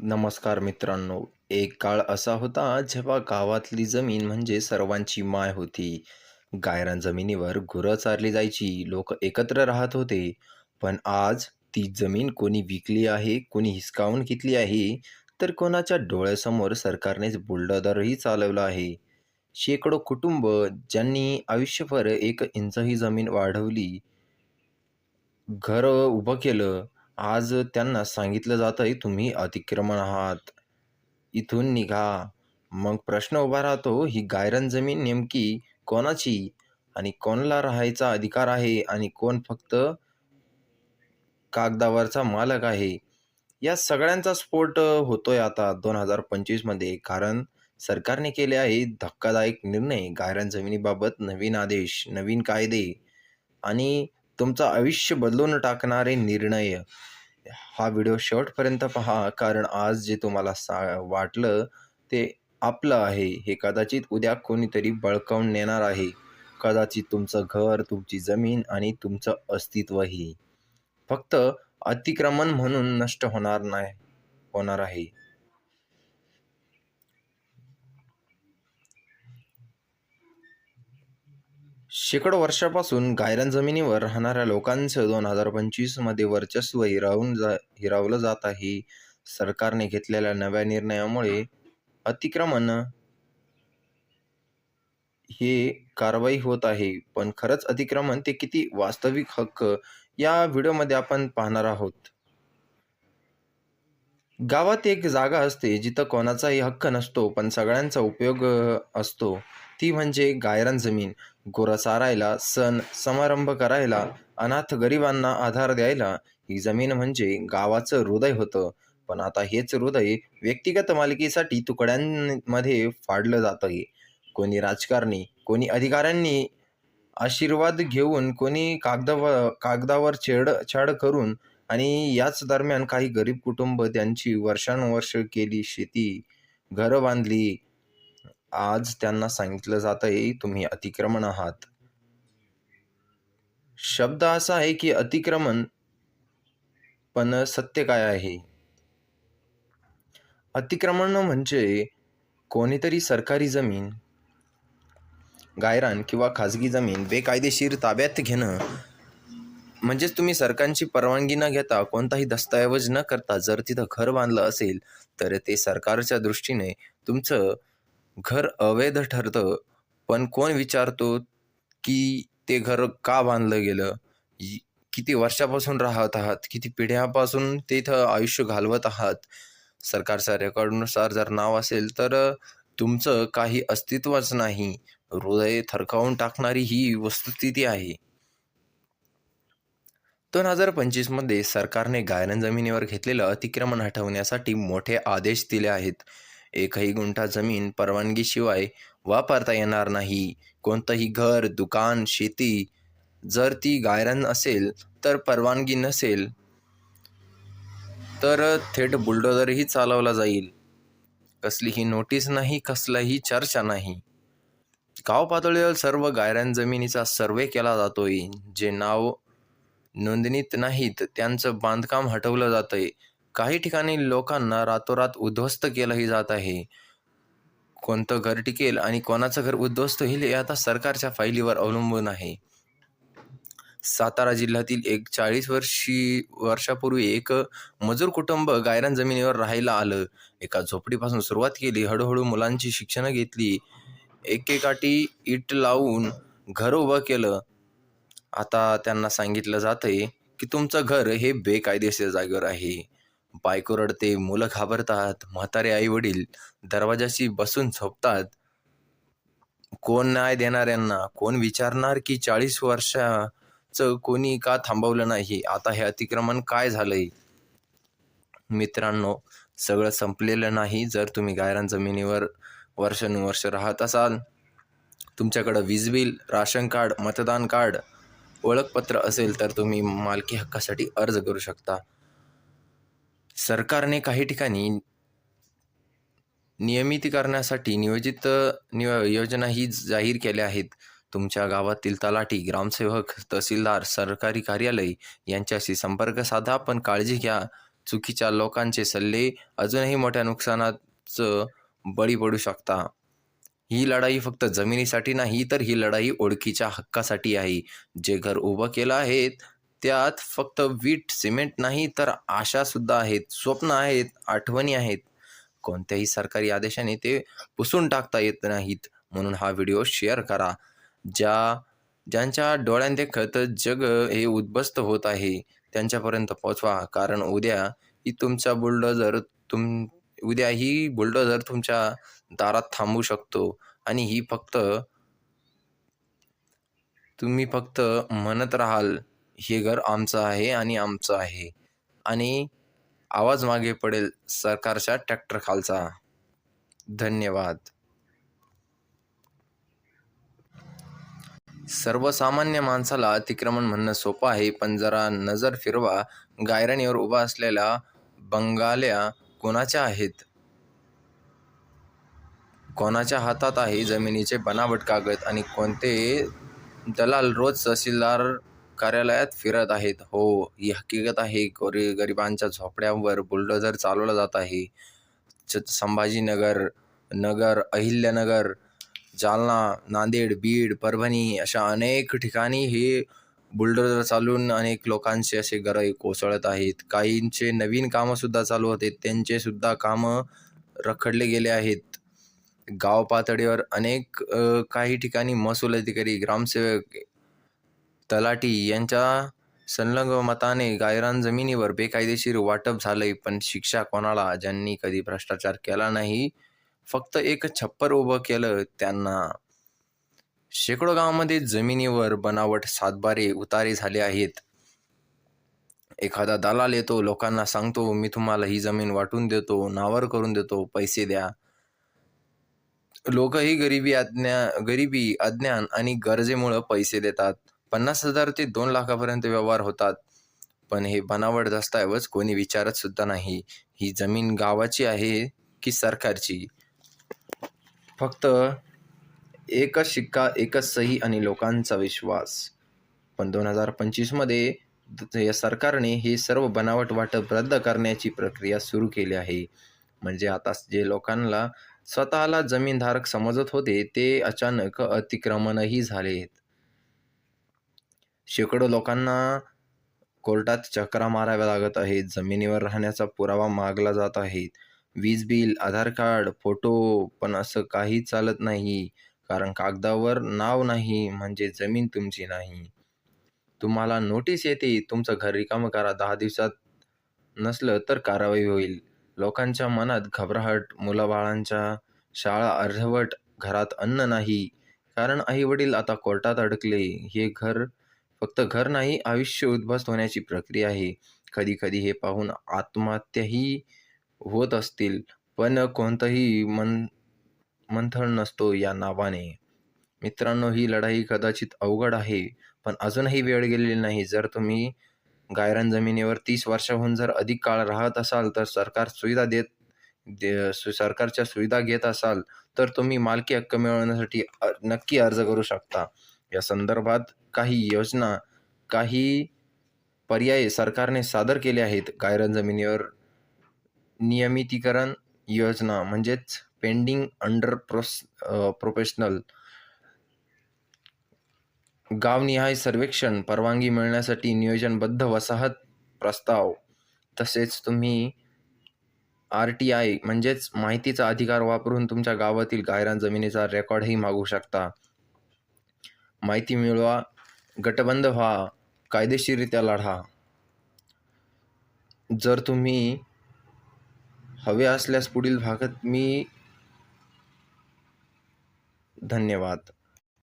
नमस्कार मित्रांनो एक काळ असा होता जेव्हा गावातली जमीन म्हणजे सर्वांची माय होती. गायरान जमिनीवर गुरं चारली जायची लोक एकत्र राहत होते. पण आज ती जमीन कोणी विकली आहे कोणी हिसकावून घेतली आहे तर कोणाच्या डोळ्यासमोर सरकारनेच बुलडोदरही चालवलं आहे. शेकडो कुटुंब ज्यांनी आयुष्यभर एक इंचही जमीन वाढवली घर उभं केलं आज त्यांना सांगितलं जातंय तुम्ही अतिक्रमण आहात. इथून निघा. मग प्रश्न उभा राहतो ही गायरन जमीन नेमकी कोणाची आणि कोणाला राहायचा अधिकार आहे आणि कोण फक्त कागदावरचा मालक आहे? या सगळ्यांचा स्फोट होतोय आता दोन हजार पंचवीसमध्ये कारण सरकारने केले आहे धक्कादायक निर्णय गायरान जमिनीबाबत नवीन आदेश नवीन कायदे आणि तुमचं आयुष्य बदलून टाकणारे निर्णय. हा व्हिडिओ शेवटपर्यंत पहा कारण आज जे तुम्हाला सा वाटलं ते आपलं आहे. हे कदाचित उद्या कोणीतरी बळकावून नेणार आहे. कदाचित तुमचं घर तुमची जमीन आणि तुमचं अस्तित्वही. फक्त अतिक्रमण म्हणून नष्ट होणार नाही होणार आहे. शेकडो वर्षापासून गायरान जमिनीवर राहणाऱ्या लोकांचं दोन हजार पंचवीसमध्ये वर्चस्व हिरावून जा हिरावलं जात आहे. सरकारने घेतलेल्या नव्या निर्णयामुळे अतिक्रमण हे कारवाई होत आहे. पण खरंच अतिक्रमण ते किती वास्तविक हक्क या व्हिडिओमध्ये आपण पाहणार आहोत. गावात एक जागा असते जिथं कोणाचाही हक्क नसतो पण सगळ्यांचा उपयोग असतो. ती म्हणजे गायरान जमीन. गुरं चारायला सण समारंभ करायला अनाथ गरिबांना आधार द्यायला ही जमीन म्हणजे गावाचं हृदय होतं. पण आता हेच हृदय व्यक्तिगत मालकीसाठी तुकड्यांमध्ये फाडलं जातंय. आहे कोणी राजकारणी कोणी अधिकाऱ्यांनी आशीर्वाद घेऊन कोणी कागदावर कागदावर छेड छाड करून आणि याच दरम्यान काही गरीब कुटुंब त्यांची वर्षानुवर्ष केली शेती घरं बांधली. आज त्यांना सांगितलं जात आहे तुम्ही अतिक्रमण आहात. शब्द असा आहे की अतिक्रमण पण सत्य काय आहे? अतिक्रमण म्हणजे कोणीतरी सरकारी जमीन गायरान किंवा खाजगी जमीन बेकायदेशीर ताब्यात घेणं. म्हणजेच तुम्ही सरकारची परवानगी न घेता कोणताही दस्तऐवज न करता जर तिथं घर बांधलं असेल तर ते सरकारच्या दृष्टीने तुमचं घर अवैध ठरतं पण कोण विचारतो की ते घर का बांधलं गेलं? किती वर्षापासून राहत आहात? किती पिढ्यापासून ते इथं आयुष्य घालवत आहात? सरकारच्या रेकॉर्डनुसार जर नाव असेल तर तुमचं काही अस्तित्वच नाही. हृदय थरकावून टाकणारी ही वस्तुस्थिती आहे. दोन हजार पंचवीसमध्ये सरकारने गायरन जमिनीवर घेतलेलं अतिक्रमण हटवण्यासाठी मोठे आदेश दिले आहेत. एकही गुंठा जमीन परवानगीशिवाय वापरता येणार नाही. कोणतंही घर दुकान शेती जर ती गायरान असेल तर परवानगी नसेल तर थेट बुलडोझरही चालवला जाईल. कसलीही नोटीस नाही कसलाही चर्चा नाही. गाव पातळीवर सर्व गायरान जमिनीचा सर्वे केला जातोय. जे नाव नोंदणीत नाहीत त्यांचं बांधकाम हटवलं जातंय. काही ठिकाणी लोकांना रातोरात उद्ध्वस्त केलंही जात आहे. कोणतं घर टिकेल आणि कोणाचं घर उद्ध्वस्त होईल हे आता सरकारच्या फायलीवर अवलंबून आहे. सातारा जिल्ह्यातील एक चाळीस वर्षी वर्षापूर्वी एक मजूर कुटुंब गायरान जमिनीवर राहायला आलं. एका झोपडीपासून सुरुवात केली हळूहळू मुलांची शिक्षणं घेतली. एकेकाठी इट लावून घर उभं केलं. आता त्यांना सांगितलं जातंय की तुमचं घर हे बेकायदेशीर जागेवर आहे. बायको रडते मुलं घाबरतात म्हातारे आई वडील दरवाजाशी बसून झोपतात. कोण न्याय देणार यांना कोण विचारणार की चाळीस वर्षाचं कोणी का थांबवलं नाही? आता हे अतिक्रमण काय झालंय? मित्रांनो सगळं संपलेलं नाही जर तुम्ही गायरान जमिनीवर वर्षानुवर्ष राहत असाल. तुमच्याकडं वीज बिल राशन कार्ड मतदान कार्ड ओळखपत्र असेल तर तुम्ही मालकी हक्कासाठी अर्ज करू शकता. सरकारने काही ठिकाणी नियमितीकरणासाठी नियोजित नियो योजनाही जाहीर केल्या आहेत. तुमच्या गावातील तलाठी ग्रामसेवक तहसीलदार सरकारी कार्यालय यांच्याशी संपर्क साधा पण काळजी घ्या. चुकीच्या लोकांचे सल्ले अजूनही मोठ्या नुकसानाचं बळी पडू शकता. ही लढाई फक्त जमिनीसाठी नाही तर ही लढाई ओळखीच्या हक्कासाठी आहे. जे घर उभं केलं आहे त्यात फक्त वीट सिमेंट नाही तर आशा सुद्धा आहेत स्वप्न आहेत आठवणी आहेत. कोणत्याही सरकारी आदेशाने ते पुसून टाकता येत नाहीत. म्हणून हा व्हिडिओ शेअर करा. ज्या ज्यांच्या डोळ्यात देखत जग हे उद्ध्वस्त होत आहे त्यांच्यापर्यंत पोचवा कारण उद्या ही तुमचा बुलडोझर तुम उद्या ही बुलडोझर तुमच्या दारात थांबू शकतो. आणि ही फक्त तुम्ही फक्त म्हणत राहाल. हे घर आमचं आहे आणि आमचं आहे. आणि आवाज मागे पडेल सरकारच्या ट्रॅक्टर खालचा. धन्यवाद. सर्वसामान्य माणसाला अतिक्रमण म्हणणं सोपं आहे पण जरा नजर फिरवा. गायरणीवर उभा असलेल्या बंगाल्या कोणाच्या आहेत? कोणाच्या हातात आहे जमिनीचे बनावट कागद आणि कोणते दलाल रोज तहसीलदार कार्यालयात फिरत आहेत. हो ही हकीकत आहे. गोरी गरिबांच्या झोपड्यांवर बुलडोझर चालवला जात आहे. छ संभाजीनगर नगर अहिल्यानगर जालना नांदेड बीड परभणी अशा अनेक ठिकाणी हे बुलडोझर चालून अनेक लोकांचे असे घरं कोसळत आहेत. काहींचे नवीन कामंसुद्धा चालू होते. त्यांचेसुद्धा कामं रखडले गेले आहेत. गाव पातळीवर अनेक काही ठिकाणी महसूल अधिकारी ग्रामसेवक तलाठी यांच्या संलग्न मताने गायरान जमिनीवर बेकायदेशीर वाटप झालंय पण शिक्षा कोणाला? ज्यांनी कधी भ्रष्टाचार केला नाही फक्त एक छप्पर उभं केलं त्यांना शेकडो गावामध्ये जमिनीवर बनावट सातबारे उतारे झाले आहेत. एखादा दलाल येतो लोकांना सांगतो मी तुम्हाला ही जमीन वाटून देतो नावर करून देतो पैसे द्या. लोकही गरिबी अज्ञा गरिबी अज्ञान आणि गरजेमुळं पैसे देतात. पन्नास हजार ते दोन लाखापर्यंत व्यवहार होतात. पण हे बनावट दस्तऐवज कोणी विचारत सुद्धा नाही. ही जमीन गावाची आहे की सरकारची? फक्त एकच शिक्का एकच सही आणि लोकांचा विश्वास. पण दोन हजार पंचवीसमध्ये या सरकारने हे सर्व बनावट वाटप रद्द करण्याची प्रक्रिया सुरू केली आहे. म्हणजे आता जे लोकांना स्वतःला जमीनधारक समजत होते ते अचानक अतिक्रमणही झाले शेकडो लोकांना कोर्टात चक्रा माराव्या लागत आहेत. जमिनीवर राहण्याचा पुरावा मागला जात आहे. वीज बिल आधार कार्ड फोटो पण असं काही चालत नाही. कारण कागदावर नाव नाही म्हणजे जमीन तुमची नाही. तुम्हाला नोटीस येते तुमचं घर रिकामं करा. दहा दिवसात नसलं तर कारवाई होईल. लोकांच्या मनात घबराहट मुलाबाळांच्या शाळा अर्धवट घरात अन्न नाही. कारण आई वडील आता कोर्टात अडकले. हे घर फक्त घर नाही आयुष्य उद्ध्वस्त होण्याची प्रक्रिया आहे. कधी कधी हे पाहून आत्महत्याही होत असतील पण कोणतंही मन मंथन नसतो या नावाने. मित्रांनो ही लढाई कदाचित अवघड आहे पण अजूनही वेळ गेलेली नाही. जर तुम्ही गायरान जमिनीवर तीस वर्षाहून जर अधिक काळ राहत असाल तर सरकार सुविधा देत दे सु- सरकारच्या सुविधा घेत असाल तर तुम्ही मालकी हक्क मिळवण्यासाठी नक्की अर्ज करू शकता. या संदर्भात काही योजना काही पर्याय सरकारने सादर केले आहेत. गायरन जमिनीवर नियमितीकरण योजना म्हणजेच पेंडिंग अंडर प्रोस प्रोफेशनल गावनिहाय सर्वेक्षण परवानगी मिळण्यासाठी नियोजनबद्ध वसाहत प्रस्ताव. तसेच तुम्ही आर टी आय म्हणजेच माहितीचा अधिकार वापरून तुमच्या गावातील गायरान जमिनीचा रेकॉर्डही मागू शकता. माहिती मिळवा गटबंध व्हा कायदेशीररित्या लढा. जर तुम्ही हवे असल्यास पुढील भागात मी धन्यवाद.